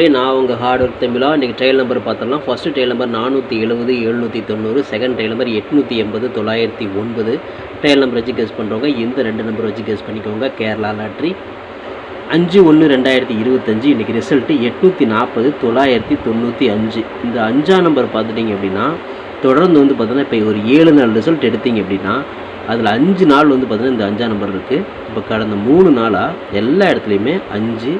நண்பர்களே நான் உங்கள் ஹார்ட் ஒர்க் தமிழா இன்றைக்கி ட்ரையல் நம்பர் பார்த்துடலாம் ஃபஸ்ட்டு ட்ரையல் நம்பர் நானூற்றி எழுபது எழுநூற்றி தொண்ணூறு செகண்ட் ட்ரையல் நம்பர் எட்நூற்றி எண்பது தொள்ளாயிரத்தி ஒன்பது. ட்ரையல் நம்பர் வச்சு கெஸ் பண்ணுறவங்க இந்த ரெண்டு நம்பர் வச்சு கெஸ் பண்ணிக்கோங்க. கேரளா லாட்ரி அஞ்சு ஒன்று ரெண்டாயிரத்தி இருபத்தஞ்சு இன்றைக்கி ரிசல்ட்டு எட்நூற்றி நாற்பது தொள்ளாயிரத்தி தொண்ணூற்றி அஞ்சு. இந்த அஞ்சாம் நம்பர் பார்த்துட்டிங்க அப்படின்னா தொடர்ந்து வந்து பார்த்தோன்னா இப்போ ஒரு ஏழு நாள் ரிசல்ட் எடுத்தீங்க அப்படின்னா அதில் அஞ்சு நாள் வந்து பார்த்தீங்கன்னா இந்த அஞ்சாம் நம்பர் இருக்குது இப்போ கடந்த மூணு நாளாக எல்லா இடத்துலையுமே அஞ்சு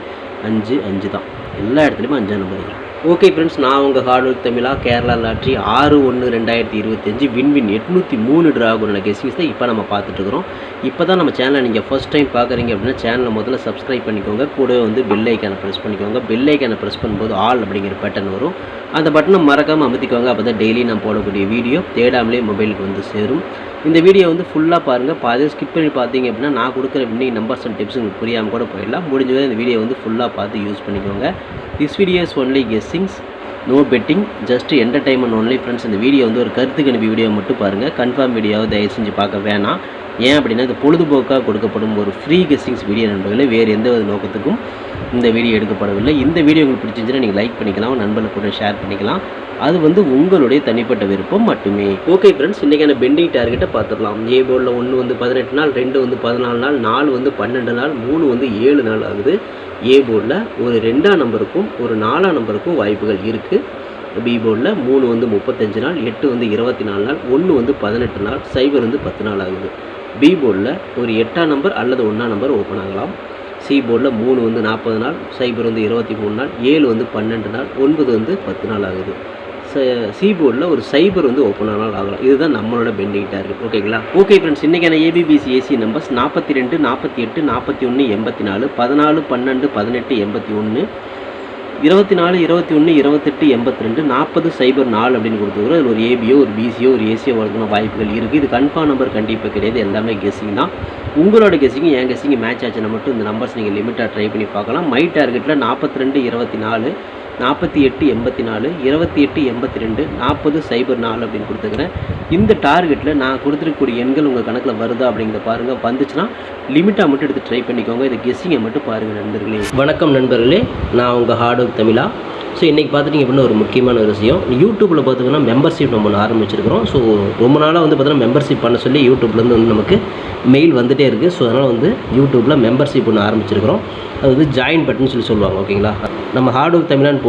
அஞ்சு அஞ்சு தான். எல்லா இடத்துலையுமே அஞ்சாம் நம்பர் இருக்குது ஓகே ஃப்ரெண்ட்ஸ் நான் உங்கள் ஹார்ட்ஒர்க் தமிழா கேரளா லாட்ரி ஆறு ஒன்று ரெண்டாயிரத்தி இருபத்தஞ்சு வின்வின் எட்நூற்றி மூணு ட்ராகுன கெஸ்டிங்ஸ் தான் இப்போ நம்ம பார்த்துட்ருக்குறோம் இப்போ தான் நம்ம சேனலை நீங்கள் ஃபஸ்ட் டைம் பார்க்குறீங்க அப்படின்னா சேனலை முதல்ல சப்ஸ்கிரைப் பண்ணிக்கோங்க. கூடவே வந்து பெல் ஐக்கானை ப்ரெஸ் பண்ணிக்கோங்க. பெல் ஐக்கானை ப்ரெஸ் பண்ணும்போது ஆல் அப்படிங்கிற பட்டன் வரும். அந்த பட்டனை மறக்காமல் அமுத்திக்கோங்க. அப்போ தான் டெய்லி நான் போடக்கூடிய வீடியோ தேடாமலே மொபைலுக்கு வந்து சேரும். இந்த வீடியோ வந்து ஃபுல்லாக பாருங்கள் பாதி ஸ்கிப் பண்ணி பார்த்தீங்க அப்படின்னா நான் கொடுக்குற இன்னைக்கு நம்பர்ஸ் அண்ட் டிப்ஸ் உங்களுக்கு புரியாமல் கூட போயிடலாம். முடிஞ்ச வரை இந்த வீடியோ வந்து ஃபுல்லாக பார்த்து யூஸ் பண்ணிக்கோங்க. This videos only guess blessings no betting just entertainment only friends இந்த வீடியோ வந்து ஒரு கருத்து கணிப்பு வீடியோ மட்டும் பாருங்கள் கன்ஃபார்ம் வீடியோவை தயவு செஞ்சு பார்க்க வேணாம். ஏன் அப்படின்னா இது பொழுதுபோக்காக கொடுக்கப்படும் ஒரு ஃப்ரீ கெஸ்டிங்ஸ் வீடியோ நண்பர்களே வேறு எந்த ஒரு நோக்கத்துக்கும் இந்த வீடியோ எடுக்கப்படவில்லை. இந்த வீடியோ உங்களுக்கு பிடிச்சிருந்துச்சுன்னா நீங்கள் லைக் பண்ணிக்கலாம் நண்பர்கள் கூட ஷேர் பண்ணிக்கலாம். அது வந்து உங்களுடைய தனிப்பட்ட விருப்பம் மட்டுமே. ஓகே ஃப்ரெண்ட்ஸ் இன்றைக்கான பெண்டிங் டார்கெட்டை பார்த்துடலாம். ஏ போர்டில் ஒன்று வந்து பதினெட்டு நாள் ரெண்டு வந்து பதினாலு நாள் நாலு வந்து பன்னெண்டு நாள் மூணு வந்து ஏழு நாள் ஆகுது. ஏ போர்டில் ஒரு ரெண்டாம் நம்பருக்கும் ஒரு நாலாம் நம்பருக்கும் வாய்ப்புகள் இருக்குது பி போர்டில் மூணு வந்து முப்பத்தஞ்சு நாள் எட்டு வந்து இருபத்தி நாலு நாள் ஒன்று வந்து பதினெட்டு நாள் சைபர் வந்து பத்து நாள் ஆகுது. பி போர்டில் ஒரு எட்டாம் நம்பர் அல்லது ஒன்றாம் நம்பர் ஓப்பன் ஆகலாம். சி போர்டில் மூணு வந்து நாற்பது நாள் சைபர் வந்து இருபத்தி மூணு நாள் ஏழு வந்து பன்னெண்டு நாள் ஒன்பது வந்து பத்து நாள் ஆகுது. ச ஒரு சைபர் வந்து ஓப்பன் ஆனால் ஆகலாம். இதுதான் நம்மளோட பெண்டிங் டார்கெட் ஓகேங்களா? ஓகே ஃப்ரெண்ட்ஸ் இன்றைக்கான ஏபிபிசி ஏசி நம்பர்ஸ் நாற்பத்தி ரெண்டு நாற்பத்தி எட்டு நாற்பத்தி ஒன்று எண்பத்தி நாலு பதினாலு பன்னெண்டு பதினெட்டு எண்பத்தி ஒன்று இருபத்தி நாலு இருபத்தி ஒன்று இருபத்தெட்டு எண்பத்தி ரெண்டு நாற்பது சைபர் நாலு அப்படின்னு கொடுத்துக்கிறோம் இதில் ஒரு ஏபியோ ஒரு பிசியோ ஒரு ஏசியோ வளர்க்கணும் வாய்ப்புகள் இருக்குது இது கன்ஃபார்ம் நம்பர் கண்டிப்பாக கிடையாது. எல்லாமே கெஸிங் தான். உங்களோட கெஸ்ஸிங் என் கெஸ்ஸிங் மேட்ச் ஆச்சுன்னா மட்டும் இந்த நம்பர்ஸ் நீங்கள் லிமிட்டாக ட்ரை பண்ணி பார்க்கலாம். மை டார்கெட்டில் நாற்பத்தி ரெண்டு இருபத்தி நாலு நாற்பத்தி எட்டு எண்பத்தி நாலு இருபத்தி எட்டு எண்பத்தி ரெண்டு நாற்பது சைபர் நாலு அப்படின்னு கொடுத்துக்கிறேன் இந்த டார்கெட்டில் நான் கொடுத்துருக்கக்கூடிய எண்கள் உங்கள் கணக்கில் வருதா அப்படிங்கிறத பாருங்கள் வந்துச்சுன்னா லிமிட்டாக மட்டும் எடுத்து ட்ரை பண்ணிக்கோங்க. இது கெஸ்ஸிங்கை மட்டும் பாருங்கள் நண்பர்களே. வணக்கம் நண்பர்களே. நான் உங்கள் ஹார்ட் ஒர்க் தமிழா. ஸோ இன்றைக்கி பார்த்துட்டிங்க அப்படின்னா ஒரு முக்கியமான ஒரு விஷயம். யூடியூப்பில் பார்த்திங்கன்னா மெம்பர்ஷிப் நம்ம ஒன்று ஆரம்பிச்சிருக்கிறோம். ஸோ ரொம்ப நாளாக வந்து பார்த்தீங்கன்னா மெம்பர்ஷிப் பண்ண சொல்லி யூடியூப்லேருந்து வந்து நமக்கு மெயில் வந்துகிட்டே இருக்குது ஸோ அதனால் வந்து யூடியூப்பில் மெம்பர்ஷிப் ஒன்று ஆரம்பிச்சிருக்கிறோம். அது வந்து ஜாயின் பட்டன் சொல்லி சொல்லுவாங்க ஓகேங்களா நம்ம ஹார்ட் ஒர்க் தமிழான்னு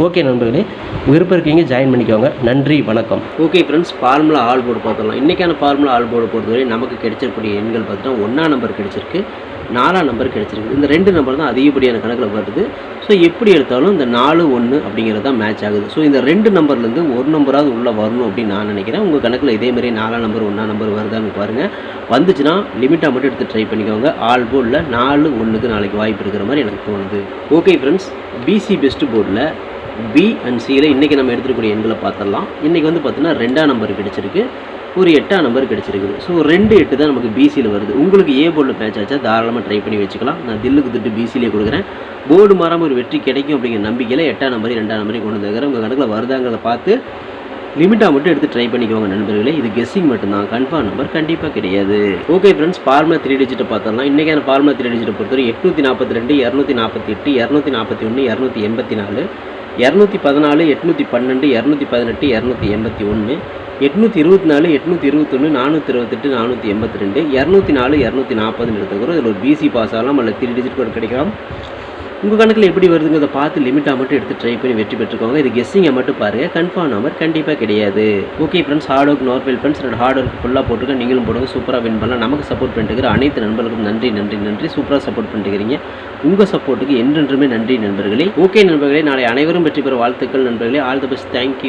ஓகே நண்பர்களே விருப்பம் இருக்கீங்க ஜாயின் பண்ணிக்கோங்க. நன்றி வணக்கம். Okay friends formula all board பார்த்துடலாம். இன்றைக்கான ஃபார்முலா ஆல் போர்டு பொறுத்தவரை நமக்கு கிடைச்சிருக்கக்கூடிய எண்கள் பார்த்தீங்கன்னா ஒன்றாம் நம்பர் கிடைச்சிருக்கு நாலாம் நம்பர் கிடச்சிருக்கு. இந்த ரெண்டு நம்பர் தான் அதிகப்படியான கணக்கில் வருது. ஸோ எப்படி எடுத்தாலும் இந்த நாலு ஒன்று அப்படிங்கிறது தான் மேட்ச் ஆகுது. ஸோ இந்த ரெண்டு நம்பர்லேருந்து ஒரு நம்பராவது உள்ளே வரணும் அப்படின்னு நான் நினைக்கிறேன். உங்கள் கணக்கில் இதே நாலாம் நம்பர் ஒன்றா நம்பர் வருதான்னு பாருங்கள் வந்துச்சுன்னா லிமிட்டாக மட்டும் எடுத்து ட்ரை பண்ணிக்கோங்க. ஆல் போர்டில் நாலு ஒன்றுக்கு நாளைக்கு வாய்ப்பு இருக்கிற மாதிரி எனக்கு தோணுது. ஓகே ஃப்ரெண்ட்ஸ் பிசி பெஸ்ட் போர்டில் பி அண்ட் சியில் இன்றைக்கி நம்ம எடுத்துக்கூடிய எண்களை பார்த்துடலாம். இன்றைக்கி வந்து பார்த்தீங்கன்னா ரெண்டாம் நம்பர் கிடச்சிருக்கு. ஒரு எட்டாம் நம்பர் கிடைச்சிருக்குது. ஸோ ரெண்டு எட்டு தான் நமக்கு பிசியில் வருது. உங்களுக்கு ஏ போர்டில் மேட்ச் ஆச்சா தாராளமாக ட்ரை பண்ணி வச்சுக்கலாம். நான் தில்லுக்கு திட்டு பிசியிலே கொடுக்குறேன். போர்டு மாறாமல் ஒரு வெற்றி கிடைக்கும் அப்படிங்கிற நம்பிக்கையில் எட்டாம் நம்பரையும் ரெண்டாம் நம்பரையும் கொண்டு வந்துருக்கிறேன் உங்கள் கணக்கில் வருதாங்கிறத பார்த்து லிமிட்டாக மட்டும் எடுத்து ட்ரை பண்ணிக்கோங்க நண்பர்களே. இது கெஸ்ஸிங் மட்டும்தான். கன்ஃபார்ம் நம்பர் கண்டிப்பாக கிடையாது. ஓகே ஃப்ரெண்ட்ஸ் ஃபார்முலா த்ரீ டிஜிட்டை பார்த்தோம்னா இன்றைக்கான ஃபார்முலா த்ரீ டிஜிட்டை பொறுத்தவரை எட்நூற்றி நாற்பத்தி ரெண்டு இரநூத்தி நாற்பத்தி எட்டு இரநூத்தி நாற்பத்தி ஒன்று இரநூத்தி எண்பத்தி நாலு. இரநூத்தி பதினாலு எட்நூற்றி பன்னெண்டு இரநூத்தி பதினெட்டு இரநூத்தி எண்பத்தி ஒன்று எட்நூற்றி இருபத்தி நாலு எட்நூற்றி இருபத்தொன்று நானூற்றி இருபத்தெட்டு நானூற்றி எண்பத்தி ரெண்டு இரநூத்தி நாலு இரநூத்தி நாற்பதுன்னு எடுத்துக்கிறோம் இதில் ஒரு பிசி பாஸ் ஆகலாம் அல்ல த்ரீ டிஜிட் கூட கிடைக்கலாம். உங்கள் கணக்கில் எப்படி வருதுங்கிறத பார்த்து லிமிட்டாக மட்டும் எடுத்து ட்ரை பண்ணி வெற்றி பெற்றுக்கோங்க. இது கெஸ்ஸிங்கை மட்டும் பாருங்கள் கன்ஃபார்ம் நம்பர் கண்டிப்பாக கிடையாது. Okay friends hard work normal friends என்னோட ஹார்ட் ஒர்க் ஃபுல்லாக போட்டுருக்க நீங்களும் போடுங்க. சூப்பராக வின் பண்ணலாம். நமக்கு சப்போர்ட் பண்ணிட்டு அனைத்து நண்பர்களுக்கும் நன்றி நன்றி நன்றி. சூப்பராக சப்போர்ட் பண்ணிட்டுக்கிறீங்க உங்கள் சப்போர்ட்டுக்கு என்றென்றுமே நன்றி நண்பர்களே. ஓகே நண்பர்களே. நாளை அனைவரும் வெற்றி பெற வாழ்த்துக்கள் நண்பர்களே. All the best thank you